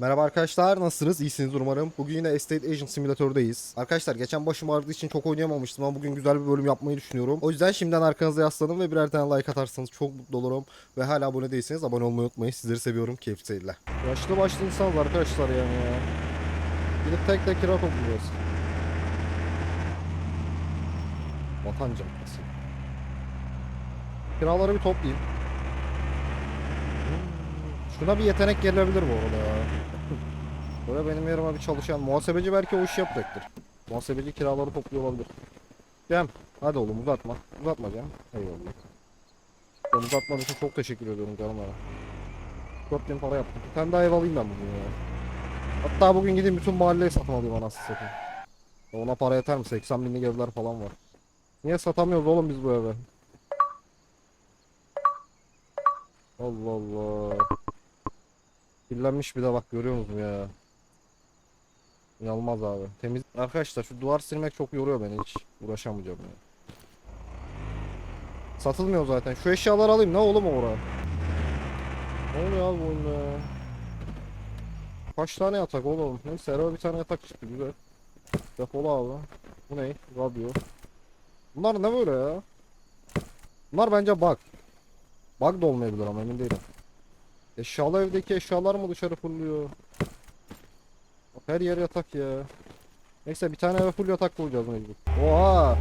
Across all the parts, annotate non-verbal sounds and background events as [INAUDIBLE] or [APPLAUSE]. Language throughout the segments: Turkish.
Merhaba arkadaşlar nasılsınız? İyisiniz umarım. Bugün yine Estate Agent Simülatör'deyiz. Arkadaşlar geçen başım ağrıdığı için çok oynayamamıştım ama bugün güzel bir bölüm yapmayı düşünüyorum. O yüzden şimdiden arkanıza yaslanın ve birer tane like atarsanız çok mutlu olurum. Ve hala abone değilseniz abone olmayı unutmayın. Sizleri seviyorum. Keyifli seyirler. Yaşlı başlı insanız arkadaşlar yani ya. Gidip tek tek kira topluyoruz. Vatan caddesi. Kiraları bir toplayayım. Şuna bir yetenek gelebilir bu arada ya. Böyle benim yerime bir çalışan muhasebeci belki o işi yapacaktır. Muhasebeci kiraları topluyor olabilir. Cem hadi oğlum uzatma. Uzatma Cem. Eyvallah. Ben uzatmadığın için çok teşekkür ediyorum canım bana. 4000 para yaptım. Bir tane daha ev alayım ben bugün ya. Hatta bugün gideyim bütün mahalleyi satın alayım anasını satayım. Ona para yeter mi? 80 binlik evler falan var. Niye satamıyoruz oğlum biz bu eve? Allah Allah. Kirlenmiş bir de bak görüyor musun ya? İnanılmaz abi. Temiz. Arkadaşlar şu duvar silmek çok yoruyor beni hiç. Uğraşamayacağım ya. Satılmıyor zaten. Şu eşyaları alayım. Ne oğlum oraya? Ne oluyor abi bu oyunda ya? Kaç tane yatak oğlum? Neyse herhalde bir tane yatak çıktı güzel. Defol abi. Bu ne? Radyo. Bunlar ne böyle ya? Bunlar bence bug. Bug da olmayabilir ama emin değilim. Eşyalı evdeki eşyalar mı dışarı fırlıyor? Her yer yatak ya. Neyse bir tane eve full yatak bulacağız mecbur. Oha!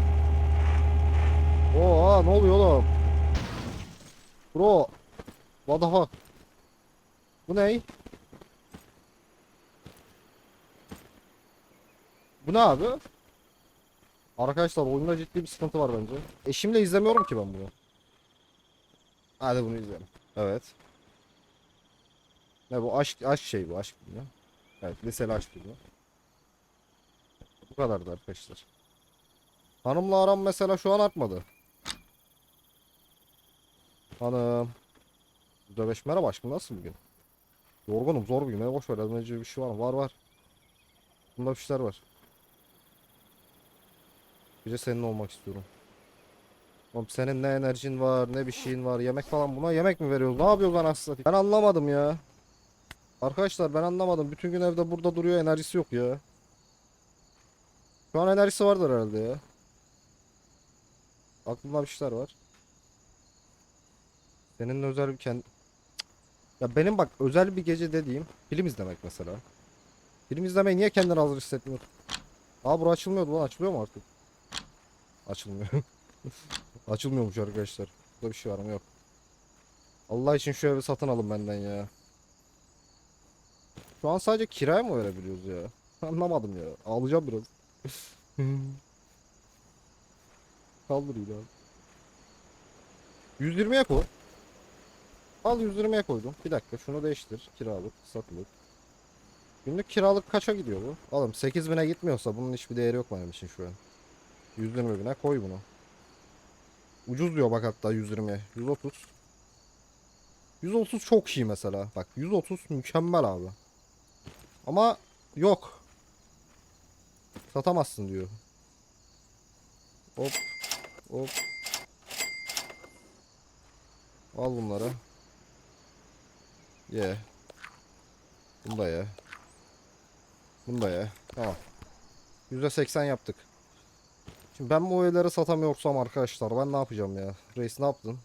Oha ne oluyor oğlum? Bro! What the fuck? Bu ne? Bu ne abi? Arkadaşlar oyunda ciddi bir sıkıntı var bence. Eşimle izlemiyorum ki ben bunu. Hadi bunu izleyelim. Evet. Ne bu aşk aşk şey bu aşk filmi. Evet liseli aşk filmi. Bu kadardı arkadaşlar. Hanımla aram mesela şu an artmadı. Hanım. Döveşmere başım nasıl bugün? Yorgunum zor bugün. Ne boş ver. Önce bir şey var mı? Var var. Bunda bir şeyler var. Bir de senin olmak istiyorum. Oğlum senin ne enerjin var, ne bir şeyin var. Yemek falan buna yemek mi veriyoruz? Ne yapıyoruz anasını satayım? Ben anlamadım ya. Arkadaşlar ben anlamadım. Bütün gün evde burada duruyor enerjisi yok ya. Şu an enerjisi vardır herhalde ya. Aklımda bir şeyler var. Senin özel bir kend... Ya benim bak özel bir gece dediğim film izlemek mesela. Film izlemeyi niye kendini hazır hissetmiyorsun? Aa bura açılmıyordu lan açılıyor mu artık? Açılmıyor. [LAUGHS] Açılmıyormuş arkadaşlar. Burada bir şey var mı? Yok. Allah için şu evi satın alın benden ya. Şu an sadece kiraya mı verebiliyoruz ya? [LAUGHS] Anlamadım ya. Ağlayacağım biraz. [LAUGHS] Kaldırıyor abi. 120'ye koy. Al 120'ye koydum. Bir dakika şunu değiştir. Kiralık, satılık. Günlük kiralık kaça gidiyor bu? Oğlum 8000'e gitmiyorsa bunun hiçbir değeri yok benim için şu an. 120 bine koy bunu. Ucuz diyor bak hatta 120'ye. 130. 130 çok iyi mesela. Bak 130 mükemmel abi. Ama yok. Satamazsın diyor. Hop. Hop. Al bunları. Ye. Bunu da ye. Bunu da ye. Tamam. %80 yaptık. Şimdi ben bu evleri satamıyorsam arkadaşlar ben ne yapacağım ya? Reis ne yaptın?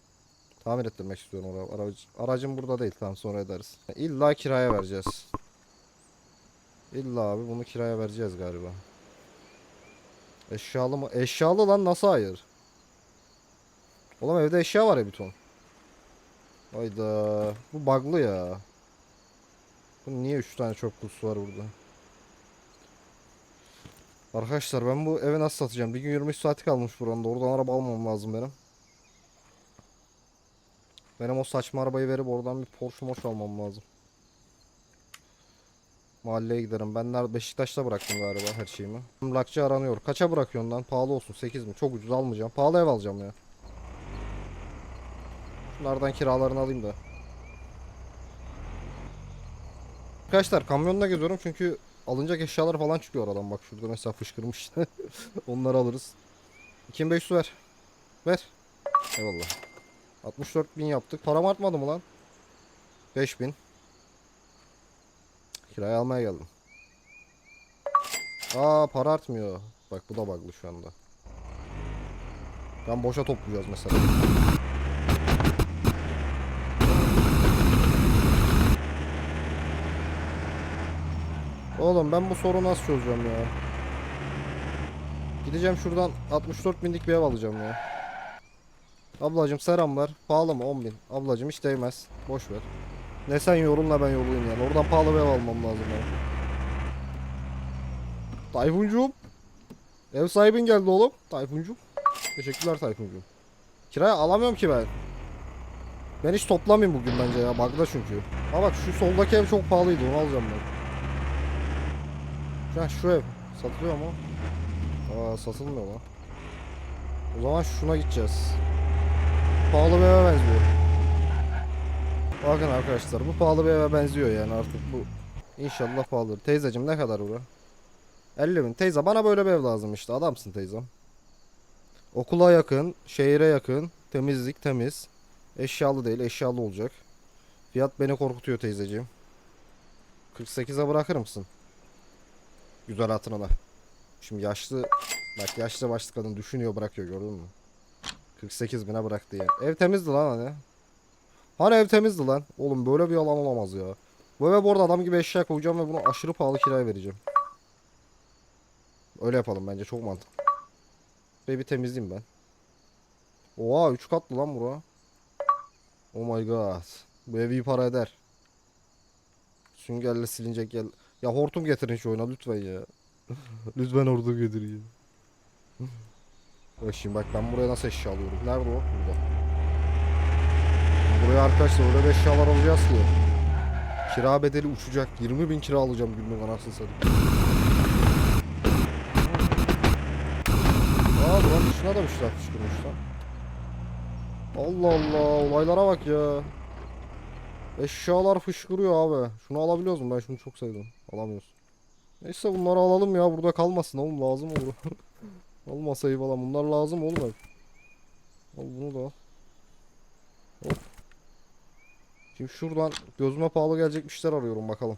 Tamir ettirmek istiyorum. Aracı, aracım burada değil tamam sonra ederiz. İlla kiraya vereceğiz. İlla abi bunu kiraya vereceğiz galiba. Eşyalı mı? Eşyalı lan nasıl hayır? Oğlum evde eşya var ya bir ton. Hayda. Bu bug'lı ya. Bu niye 3 tane çöp kutusu var burada? Arkadaşlar ben bu evi nasıl satacağım? Bir gün 23 saati kalmış buranın. Oradan araba almam lazım benim. Benim o saçma arabayı verip oradan bir Porsche moş almam lazım. Mahalleye giderim. Ben nerede Beşiktaş'ta bıraktım galiba her şeyimi. Emlakçı aranıyor. Kaça bırakıyorsun lan? Pahalı olsun. 8 mi? Çok ucuz almayacağım. Pahalı ev alacağım ya. Şunlardan kiralarını alayım da. Arkadaşlar kamyonla geziyorum çünkü alınacak eşyalar falan çıkıyor aradan. Bak şurada mesela fışkırmış. [LAUGHS] Onları alırız. 2500 ver. Ver. Eyvallah. 64 bin yaptık. Param artmadı mı lan? 5000. Kiraya almaya geldim. Aa para artmıyor. Bak bu da bug'lı şu anda. Ben boşa toplayacağız mesela. Oğlum ben bu sorunu nasıl çözeceğim ya? Gideceğim şuradan 64 binlik bir ev alacağım ya. Ablacım selamlar. Pahalı mı? 10 bin. Ablacım hiç değmez. Boş ver. Ne sen yorulma ben yorulayım yani. Oradan pahalı bir ev almam lazım ya. Tayfuncuğum. Ev sahibin geldi oğlum. Tayfuncuğum. Teşekkürler Tayfuncuğum. Kiraya alamıyorum ki ben. Ben hiç toplamayayım bugün bence ya. Bug'da çünkü. Ha bak şu soldaki ev çok pahalıydı. Onu alacağım ben. An şu ev. Satılıyor mu? Aa satılmıyor lan. O zaman şuna gideceğiz. Pahalı bir eve benziyor. Bakın arkadaşlar bu pahalı bir eve benziyor yani artık bu. İnşallah pahalıdır. Teyzecim ne kadar bura? 50 bin. Teyze bana böyle bir ev lazım işte. Adamsın teyzem. Okula yakın, şehire yakın, temizlik temiz. Eşyalı değil, eşyalı olacak. Fiyat beni korkutuyor teyzeciğim. 48'e bırakır mısın? Güzel hatırına. Şimdi yaşlı, bak yaşlı başlı kadın düşünüyor bırakıyor gördün mü? 48 bine bıraktı ya. Ev temizdi lan hani. Hani ev temizdi lan. Oğlum böyle bir yalan olamaz ya. Bu eve bu arada adam gibi eşya koyacağım ve bunu aşırı pahalı kiraya vereceğim. Öyle yapalım bence çok mantıklı. Ve bir temizleyeyim ben. Oha 3 katlı lan bura. Oh my god. Bu ev iyi para eder. Süngerle silinecek gel. Ya hortum getirin şu oyuna lütfen ya. [LAUGHS] lütfen hortum getirin ya. Bak şimdi bak ben buraya nasıl eşya alıyorum. Nerede o? Burada. Buraya arkadaşlar öyle eşyalar alacağız ki. Kira bedeli uçacak. 20 bin kira alacağım günlük anasını satayım. Aa buranın dışına da bir şeyler fışkırmış lan. Allah Allah olaylara bak ya. Eşyalar fışkırıyor abi. Şunu alabiliyoruz mu? Ben şunu çok sevdim. Alamıyoruz. Neyse bunları alalım ya. Burada kalmasın oğlum lazım olur. [LAUGHS] Olmasa eyvallah. Bunlar lazım oğlum hep. Al bunu da al. Hop. Şimdi şuradan gözüme pahalı gelecek bir şeyler arıyorum bakalım.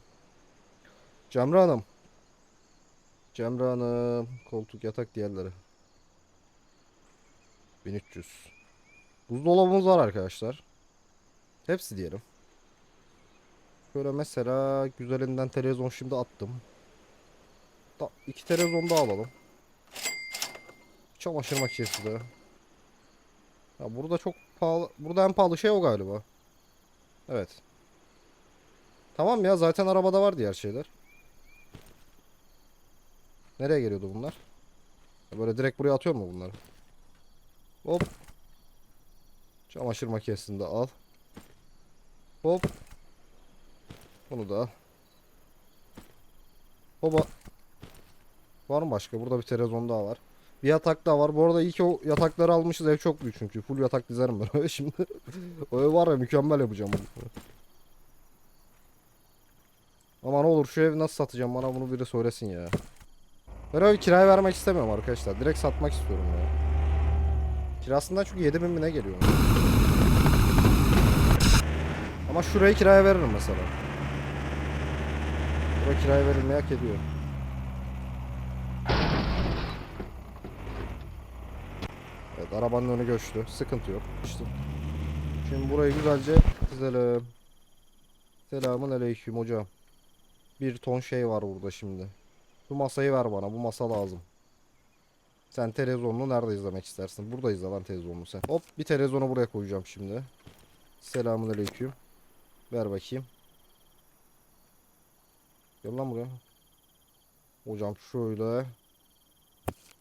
Cemre Hanım. Cemre Hanım. Koltuk, yatak, diğerleri. 1300. Buzdolabımız var arkadaşlar. Hepsi diyelim. Şöyle mesela güzelinden televizyon şimdi attım. Da, iki televizyon daha alalım. Çamaşır makinesi de. Ya burada çok pahalı. Burada en pahalı şey o galiba. Evet. Tamam ya zaten arabada var diğer şeyler. Nereye geliyordu bunlar? Böyle direkt buraya atıyor mu bunları? Hop. Çamaşır makinesini de al. Hop. Bunu da al. Hoba. Var mı başka? Burada bir televizyon daha var. Bir yatak daha var. Bu arada iyi ki o yatakları almışız. Ev çok büyük çünkü. Full yatak dizerim ben [LAUGHS] şimdi. o ev var ya mükemmel yapacağım bunu. Ama ne olur şu evi nasıl satacağım bana bunu biri söylesin ya. Ben evi kiraya vermek istemiyorum arkadaşlar. Direkt satmak istiyorum ya. Kirasından çünkü 7000 mi geliyor? Ama şurayı kiraya veririm mesela. Buraya kiraya verilmeyi hak ediyor. Arabanın önü göçtü. Sıkıntı yok. İşte. Şimdi burayı güzelce dizelim. Selamun aleyküm hocam. Bir ton şey var burada şimdi. Bu masayı ver bana. Bu masa lazım. Sen televizyonunu nerede izlemek istersin? Burada izle lan televizyonunu sen. Hop bir televizyonu buraya koyacağım şimdi. Selamun aleyküm. Ver bakayım. Gel lan buraya. Hocam şöyle.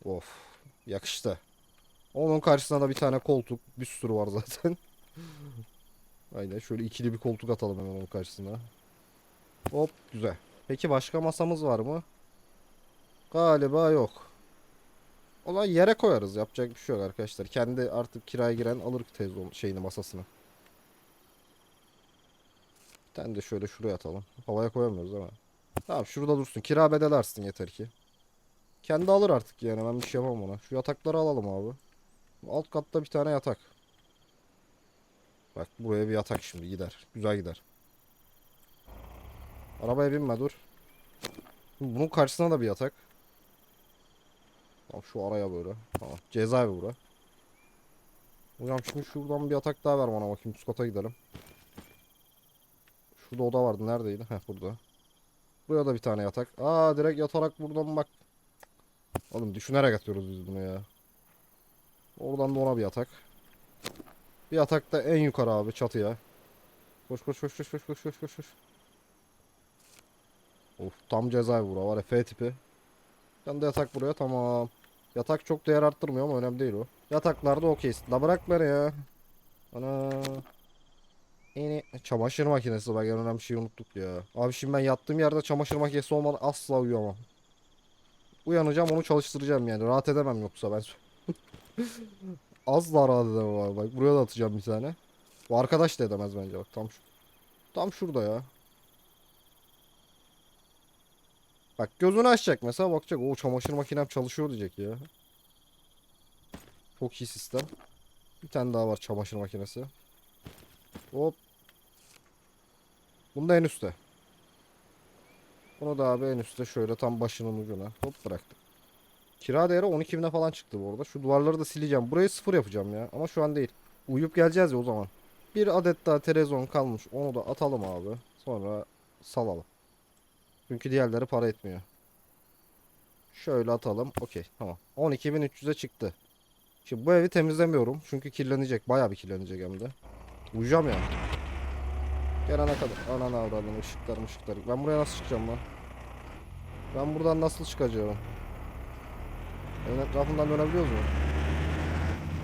Of. Yakıştı. Onun karşısına da bir tane koltuk. Bir sürü var zaten. [LAUGHS] Aynen şöyle ikili bir koltuk atalım hemen onun karşısına. Hop güzel. Peki başka masamız var mı? Galiba yok. Olan yere koyarız. Yapacak bir şey yok arkadaşlar. Kendi artık kiraya giren alır televizyon şeyini masasını. Bir tane de şöyle şuraya atalım. Havaya koyamıyoruz mi? Tamam şurada dursun. Kira bedeli artsın yeter ki. Kendi alır artık yani ben bir şey yapamam ona. Şu yatakları alalım abi. Alt katta bir tane yatak. Bak buraya bir yatak şimdi gider. Güzel gider. Arabaya binme dur. Bunun karşısına da bir yatak. Tamam şu araya böyle. Tamam. Cezaevi bura. Hocam şimdi şuradan bir yatak daha ver bana bakayım. Üst kata gidelim. Şurada oda vardı. Neredeydi? Heh burada. Buraya da bir tane yatak. Aa direkt yatarak buradan bak. Oğlum düşünerek atıyoruz biz bunu ya. Oradan da ona bir atak. Bir atak da en yukarı abi çatıya. Koş koş koş koş koş koş koş koş. Of tam cezaevi bura var ya F tipi. Ben de yatak buraya tamam. Yatak çok değer arttırmıyor ama önemli değil o. Yataklarda okey. La bırak beni ya. Ana. Yeni çamaşır makinesi bak en önemli şeyi unuttuk ya. Abi şimdi ben yattığım yerde çamaşır makinesi olmadan asla uyuyamam. Uyanacağım onu çalıştıracağım yani. Rahat edemem yoksa ben. [LAUGHS] Asla rahat edemem abi. Bak buraya da atacağım bir tane. Bu arkadaş da edemez bence bak tam şu. Tam şurada ya. Bak gözünü açacak mesela bakacak o çamaşır makinem çalışıyor diyecek ya. Çok iyi sistem. Bir tane daha var çamaşır makinesi. Hop. Bunda en üstte. Bunu da abi en üstte şöyle tam başının ucuna. Hop bıraktık. Kira değeri 12 bine falan çıktı bu arada. Şu duvarları da sileceğim. Burayı sıfır yapacağım ya. Ama şu an değil. Uyuyup geleceğiz ya o zaman. Bir adet daha televizyon kalmış. Onu da atalım abi. Sonra salalım. Çünkü diğerleri para etmiyor. Şöyle atalım. Okey tamam. 12.300'e çıktı. Şimdi bu evi temizlemiyorum. Çünkü kirlenecek. Bayağı bir kirlenecek hem de. Uyuyacağım ya. Gelene kadar. Ananı avradını ışıklar ışıklar. Ben buraya nasıl çıkacağım lan? Ben buradan nasıl çıkacağım? Evin etrafından dönebiliyoruz mu?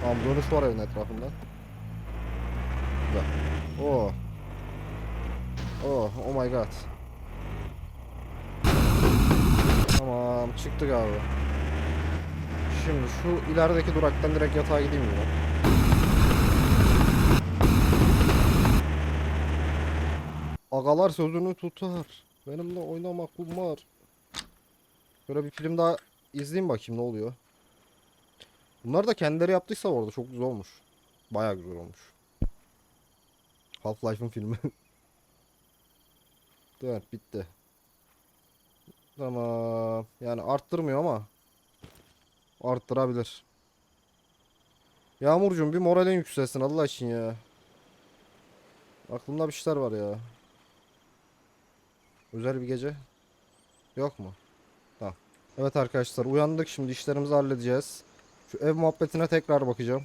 Tamam dönüş var evin etrafından. Güzel. Oh. Oh, oh my god. Tamam çıktık abi. Şimdi şu ilerideki duraktan direkt yatağa gideyim mi? Agalar sözünü tutar. Benimle oynamak kumar. Böyle bir film daha izleyeyim bakayım ne oluyor. Bunlar da kendileri yaptıysa orada çok güzel olmuş. Bayağı güzel olmuş. Half-Life'ın filmi. [LAUGHS] evet bitti. Tamam. Yani arttırmıyor ama arttırabilir. Yağmurcuğum bir moralin yükselsin Allah için ya. Aklımda bir şeyler var ya. Özel bir gece. Yok mu? Evet arkadaşlar uyandık şimdi işlerimizi halledeceğiz. Şu ev muhabbetine tekrar bakacağım.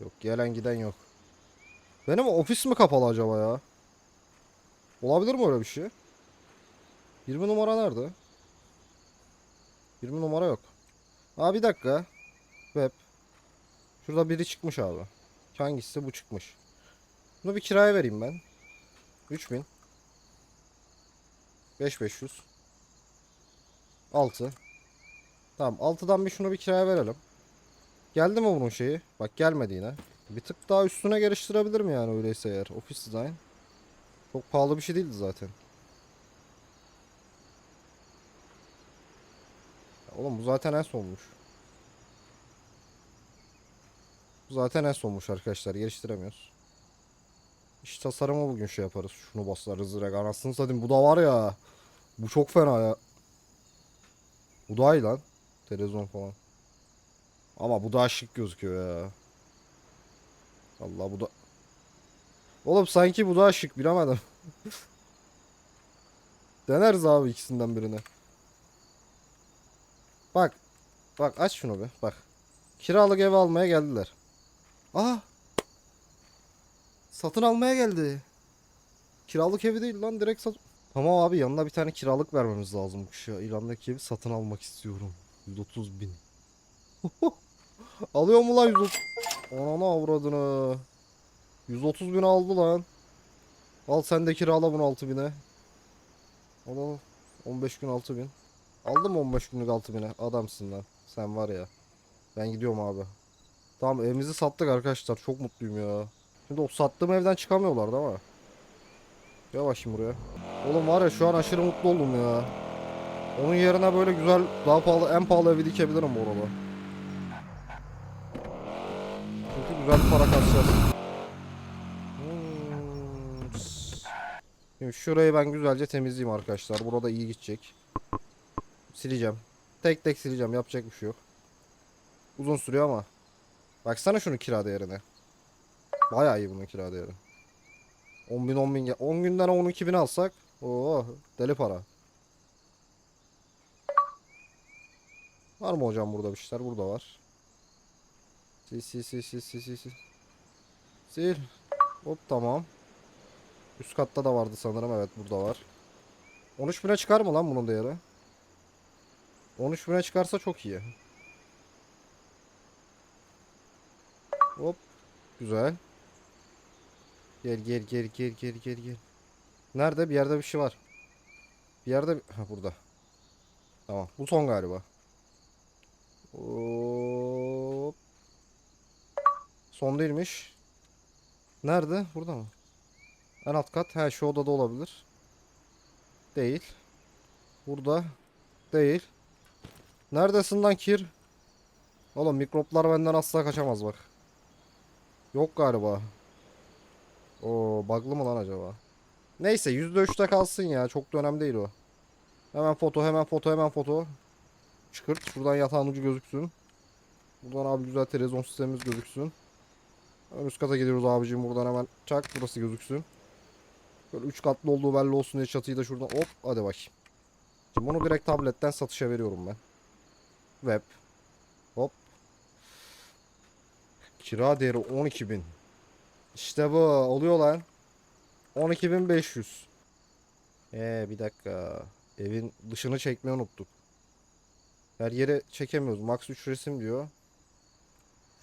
Yok gelen giden yok. Benim ofis mi kapalı acaba ya? Olabilir mi öyle bir şey? 20 numara nerede? 20 numara yok. Aa bir dakika. Web. Şurada biri çıkmış abi. Hangisi bu çıkmış. Bunu bir kiraya vereyim ben. 3000. 5500. 6. Tamam 6'dan bir şunu bir kiraya verelim. Geldi mi bunun şeyi? Bak gelmedi yine. Bir tık daha üstüne geliştirebilirim yani öyleyse eğer. Office design. Çok pahalı bir şey değildi zaten. Ya Oğlum bu zaten en sonmuş. Bu zaten en sonmuş arkadaşlar. Geliştiremiyoruz. İş tasarımı bugün şey yaparız. Şunu basarız direkt. Anasını satayım. Bu da var ya. Bu çok fena ya. Bu daha iyi lan. Televizyon falan. Ama bu daha şık gözüküyor ya. Allah bu da... Oğlum sanki bu daha şık bilemedim. [LAUGHS] Deneriz abi ikisinden birini. Bak. Bak aç şunu be. Bak. Kiralık ev almaya geldiler. Aa. Satın almaya geldi. Kiralık evi değil lan direkt sat. Tamam abi yanına bir tane kiralık vermemiz lazım bu kişiye. İlandaki evi satın almak istiyorum. 130 bin. [LAUGHS] Alıyor mu lan 130? Ananı avradını. 130 bin aldı lan. Al sen de kirala bunu 6 bine. Al al. 15 gün 6 bin. Aldın mı 15 günlük 6 bine? Adamsın lan. Sen var ya. Ben gidiyorum abi. Tamam evimizi sattık arkadaşlar. Çok mutluyum ya. Şimdi o sattığım evden çıkamıyorlardı ama. Yavaş şimdi buraya. Oğlum var ya şu an aşırı mutlu oldum ya. Onun yerine böyle güzel daha pahalı en pahalı evi dikebilirim bu. Çünkü güzel para kasacağız. Hmm. Şimdi şurayı ben güzelce temizleyeyim arkadaşlar. Burada iyi gidecek. Sileceğim. Tek tek sileceğim. Yapacak bir şey yok. Uzun sürüyor ama. Baksana şunu kira değerine. Bayağı iyi bunun kira değeri. 10 bin 10 bin. ge- 10 günden 12 bin alsak. Oo deli para. Var mı hocam burada bir şeyler? Burada var. Sil sil sil sil sil sil sil. Hop tamam. Üst katta da vardı sanırım. Evet burada var. 13 bine çıkar mı lan bunun değeri? 13 bine çıkarsa çok iyi. Hop. Güzel. Gel gel gel gel gel gel gel. Nerede? Bir yerde bir şey var. Bir yerde... Ha burada. Tamam. Bu son galiba. Hop. Son değilmiş. Nerede? Burada mı? En alt kat. He şu odada olabilir. Değil. Burada. Değil. Neredesin lan kir? Oğlum mikroplar benden asla kaçamaz bak. Yok galiba. Oo bug'lı mı lan acaba? Neyse %3'te kalsın ya. Çok da önemli değil o. Hemen foto hemen foto hemen foto. Çıkırt. Şuradan yatağın ucu gözüksün. Buradan abi güzel televizyon sistemimiz gözüksün. Hemen üst kata gidiyoruz abicim buradan hemen çak burası gözüksün. Böyle 3 katlı olduğu belli olsun diye çatıyı da şuradan hop hadi bakayım. Şimdi bunu direkt tabletten satışa veriyorum ben. Web. Hop. Kira değeri 12.000. İşte bu oluyor lan. 12.500. Ee bir dakika. Evin dışını çekmeyi unuttuk. Her yere çekemiyoruz. Max 3 resim diyor.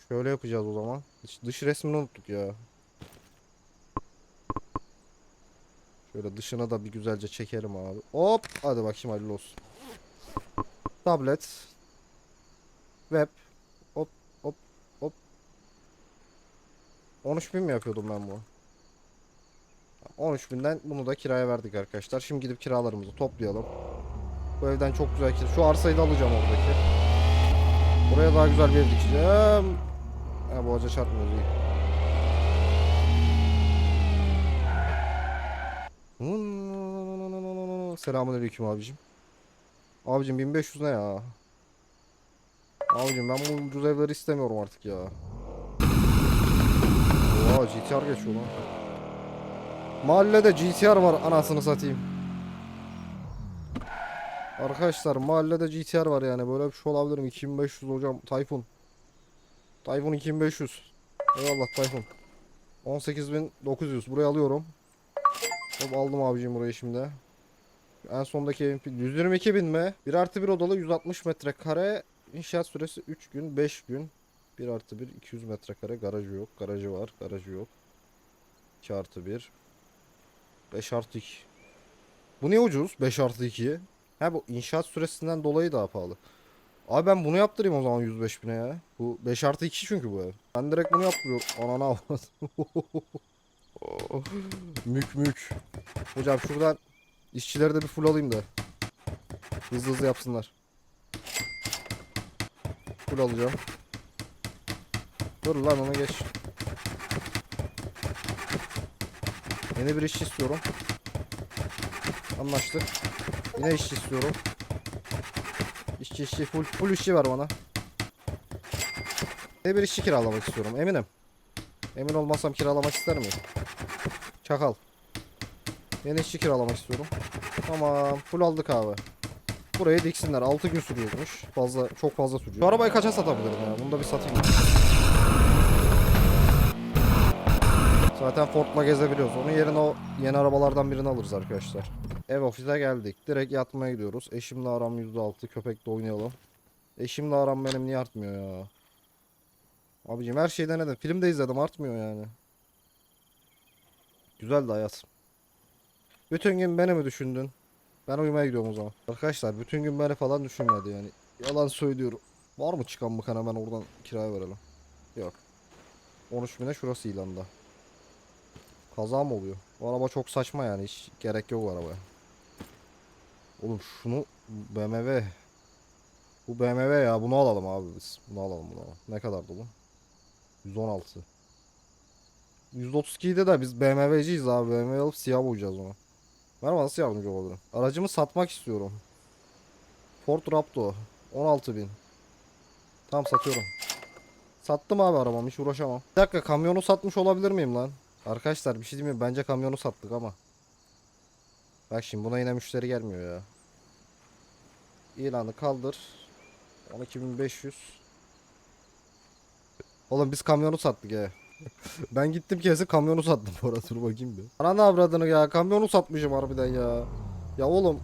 Şöyle yapacağız o zaman. Dış, dış resmini unuttuk ya. Şöyle dışına da bir güzelce çekelim abi. Hop. Hadi bakayım hayırlı olsun. Tablet. Web. Hop hop hop. 13.000 mi yapıyordum ben bu? 13.000'den bunu da kiraya verdik arkadaşlar. Şimdi gidip kiralarımızı toplayalım. Bu evden çok güzel kira. Şu arsayı da alacağım oradaki. Buraya daha güzel bir ev dikeceğim. Ha bu ağaca çarpmıyor iyi. Hmm, Selamünaleyküm abicim. Abicim 1500 ne ya? Abicim ben bu ucuz evleri istemiyorum artık ya. Oha GTR geçiyor lan. Mahallede GTR var anasını satayım. Arkadaşlar mahallede GTR var yani böyle bir şey olabilir mi? 2500 hocam Tayfun. Tayfun 2500. Eyvallah Tayfun. 18900 buraya alıyorum. Hop aldım abicim burayı şimdi. En sondaki evin fil- 122 bin mi? 1 artı 1 odalı 160 metrekare. İnşaat süresi 3 gün 5 gün. 1 artı 1 200 metrekare garajı yok. Garajı var garajı yok. 2 artı 1. 5 artı 2. Bu niye ucuz? 5 artı 2. Ha bu inşaat süresinden dolayı daha pahalı. Abi ben bunu yaptırayım o zaman 105 bine ya. Bu 5 artı 2 çünkü bu ev. Ben direkt bunu yaptırıyorum. Anana avrat. [LAUGHS] mük mük. Hocam şuradan işçileri de bir full alayım da. Hızlı hızlı yapsınlar. Full alacağım. Dur lan ona geç. Yeni bir işçi istiyorum. Anlaştık. Yine işçi istiyorum. İşçi işçi full full işçi ver bana. Yeni bir işçi kiralamak istiyorum eminim. Emin olmasam kiralamak ister miyim? Çakal. Yeni işçi kiralamak istiyorum. Tamam full aldık abi. Burayı diksinler 6 gün sürüyormuş. Fazla çok fazla sürüyor. Şu arabayı kaça satabilirim ya? Bunu da bir satayım. Zaten Ford'la gezebiliyoruz. Onun yerine o yeni arabalardan birini alırız arkadaşlar. Ev ofise geldik. Direkt yatmaya gidiyoruz. Eşimle aram %6. Köpekle oynayalım. Eşimle aram benim niye artmıyor ya? Abicim her şeyi denedim. Film de izledim artmıyor yani. Güzel de hayat. Bütün gün beni mi düşündün? Ben uyumaya gidiyorum o zaman. Arkadaşlar bütün gün beni falan düşünmedi yani. Yalan söylüyorum. Var mı çıkan mı hemen oradan kiraya verelim. Yok. 13 bine şurası ilanda. Kaza mı oluyor? Bu araba çok saçma yani hiç gerek yok arabaya. Oğlum şunu BMW. Bu BMW ya bunu alalım abi biz. Bunu alalım bunu alalım. Ne kadardı bu? 116. 132'de de biz BMW'ciyiz abi. BMW alıp siyah boyayacağız onu. Merhaba nasıl yardımcı olabilirim? Aracımı satmak istiyorum. Ford Raptor. 16.000. Tamam satıyorum. Sattım abi arabamı hiç uğraşamam. Bir dakika kamyonu satmış olabilir miyim lan? Arkadaşlar bir şey diyeyim mi? Bence kamyonu sattık ama. Bak şimdi buna yine müşteri gelmiyor ya. İlanı kaldır. 12.500. Oğlum biz kamyonu sattık ya. [LAUGHS] ben gittim kesin kamyonu sattım bu arada dur bakayım bir. Ana ne avradını ya kamyonu satmışım harbiden ya. Ya oğlum.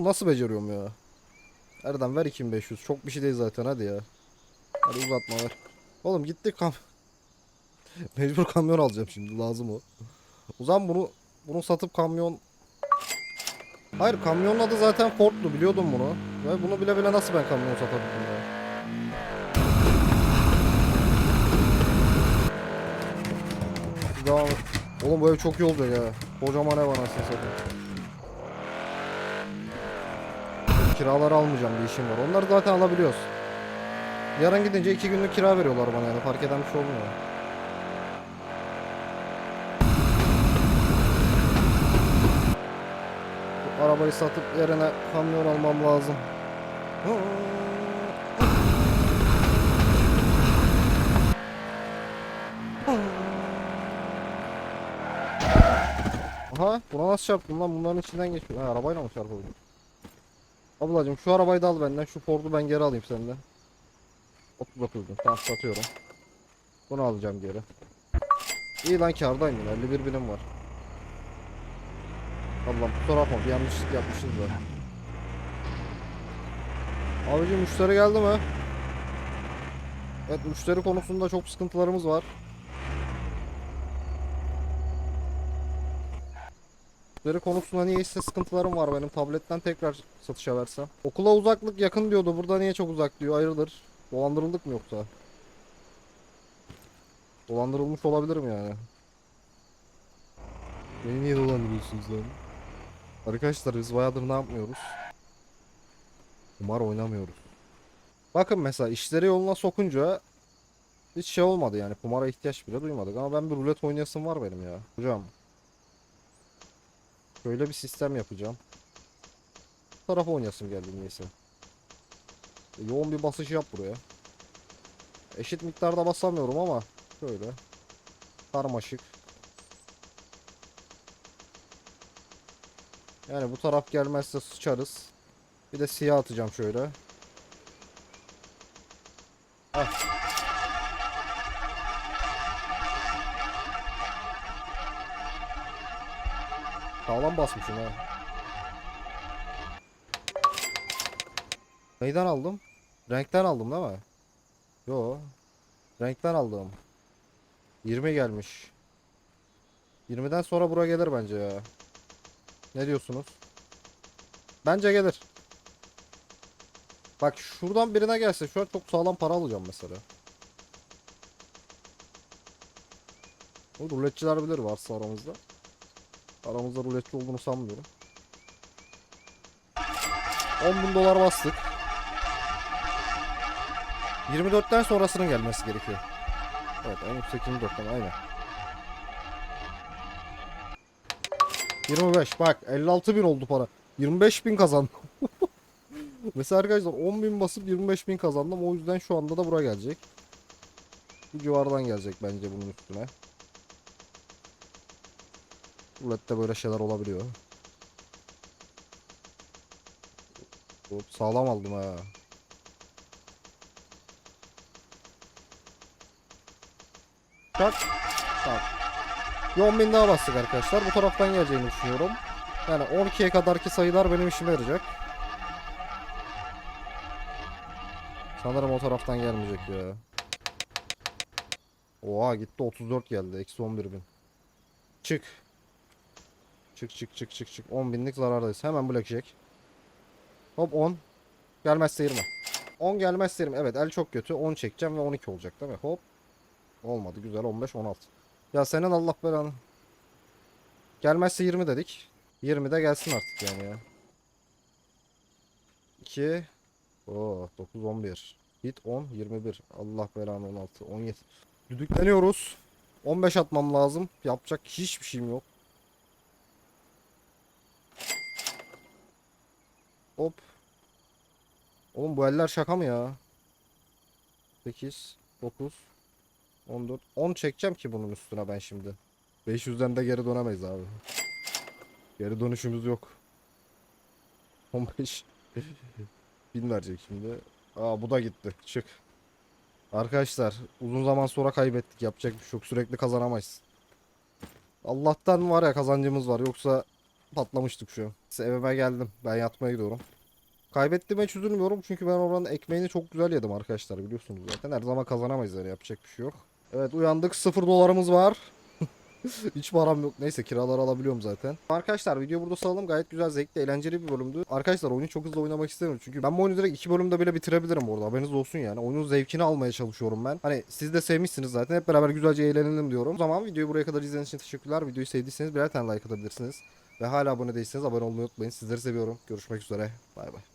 Nasıl beceriyorum ya? Erdem ver 2500 çok bir şey değil zaten hadi ya. Hadi uzatma ver. Oğlum gittik kam. [LAUGHS] Mecbur kamyon alacağım şimdi lazım o. O zaman bunu bunu satıp kamyon Hayır kamyonun adı zaten Ford'du biliyordum bunu. Ve bunu bile bile nasıl ben kamyon satabildim ya? Devam. Oğlum bu ev çok iyi olacak ya. Kocaman ev anasını satayım. Kiraları almayacağım bir işim var. Onları zaten alabiliyoruz. Yarın gidince iki günlük kira veriyorlar bana yani fark eden bir şey olmuyor. Arabayı satıp yerine kamyon almam lazım. Aha buna nasıl çarptım lan bunların içinden geçiyor. Ha arabayla mı çarpıldım? Ablacım şu arabayı da al benden şu Ford'u ben geri alayım senden. 39 bin tamam satıyorum. Bunu alacağım geri. İyi lan kardayım yine 51 binim var. Allah'ım kusura bakma bir yanlışlık yapmışız da. Abicim müşteri geldi mi? Evet müşteri konusunda çok sıkıntılarımız var. Müşteri konusunda niye sıkıntılarım var benim. Tabletten tekrar satışa versem. Okula uzaklık yakın diyordu. Burada niye çok uzak diyor. Hayırdır? Dolandırıldık mı yoksa? Dolandırılmış olabilirim yani. Beni niye dolandırıyorsunuz lan? Arkadaşlar biz bayağıdır ne yapmıyoruz? Kumar oynamıyoruz. Bakın mesela işleri yoluna sokunca hiç şey olmadı yani kumara ihtiyaç bile duymadık ama ben bir rulet oynayasım var benim ya. Hocam Böyle bir sistem yapacağım. Bu tarafa oynayasım geldi neyse. E, Yoğun bir basış yap buraya. Eşit miktarda basamıyorum ama şöyle. Karmaşık. Yani bu taraf gelmezse sıçarız. Bir de siyah atacağım şöyle. Heh. Sağlam basmışım ha. Neyden aldım? Renkten aldım değil mi? Yo. Renkten aldım. 20 gelmiş. 20'den sonra bura gelir bence ya. Ne diyorsunuz? Bence gelir. Bak şuradan birine gelse şu an çok sağlam para alacağım mesela. O ruletçiler bilir varsa aramızda. Aramızda ruletçi olduğunu sanmıyorum. 10 bin dolar bastık. 24'ten sonrasının gelmesi gerekiyor. Evet en yüksek 24'ten aynen. 25 bak 56 bin oldu para. 25 bin kazandım. [LAUGHS] Mesela arkadaşlar 10 bin basıp 25 bin kazandım. O yüzden şu anda da buraya gelecek. Bu civardan gelecek bence bunun üstüne. Rulette böyle şeyler olabiliyor. Hop, sağlam aldım ha. Tak. Tak. Bir 10 bin daha bastık arkadaşlar. Bu taraftan geleceğini düşünüyorum. Yani 12'ye kadarki sayılar benim işime yarayacak. Sanırım o taraftan gelmeyecek ya. Oha gitti 34 geldi. Eksi 11 bin. Çık. Çık çık çık çık çık. 10 binlik zarardayız. Hemen blackjack. Hop 10. Gelmezse 20. 10 gelmezse 20. Evet el çok kötü. 10 çekeceğim ve 12 olacak değil mi? Hop. Olmadı. Güzel 15 16. Ya senin Allah belanı. Gelmezse 20 dedik. 20 de gelsin artık yani ya. 2 Oo 9 11. Hit 10 21. Allah belanı 16 17. Düdükleniyoruz. 15 atmam lazım. Yapacak hiçbir şeyim yok. Hop. Oğlum bu eller şaka mı ya? 8 9 14. 10 çekeceğim ki bunun üstüne ben şimdi. 500'den de geri dönemeyiz abi. Geri dönüşümüz yok. 15. 1000 verecek şimdi. Aa bu da gitti. Çık. Arkadaşlar uzun zaman sonra kaybettik. Yapacak bir şey yok. Sürekli kazanamayız. Allah'tan var ya kazancımız var. Yoksa patlamıştık şu an. Evime geldim. Ben yatmaya gidiyorum. Kaybettiğime hiç üzülmüyorum çünkü ben oranın ekmeğini çok güzel yedim arkadaşlar biliyorsunuz zaten. Her zaman kazanamayız yani yapacak bir şey yok. Evet uyandık 0 dolarımız var. [LAUGHS] Hiç param yok. Neyse kiraları alabiliyorum zaten. Arkadaşlar video burada salalım. Gayet güzel, zevkli, eğlenceli bir bölümdü. Arkadaşlar oyunu çok hızlı oynamak istemiyorum. Çünkü ben bu oyunu direkt iki bölümde bile bitirebilirim burada. Haberiniz olsun yani. Oyunun zevkini almaya çalışıyorum ben. Hani siz de sevmişsiniz zaten. Hep beraber güzelce eğlenelim diyorum. O zaman videoyu buraya kadar izlediğiniz için teşekkürler. Videoyu sevdiyseniz birer tane like atabilirsiniz. Ve hala abone değilseniz abone olmayı unutmayın. Sizleri seviyorum. Görüşmek üzere. Bay bay.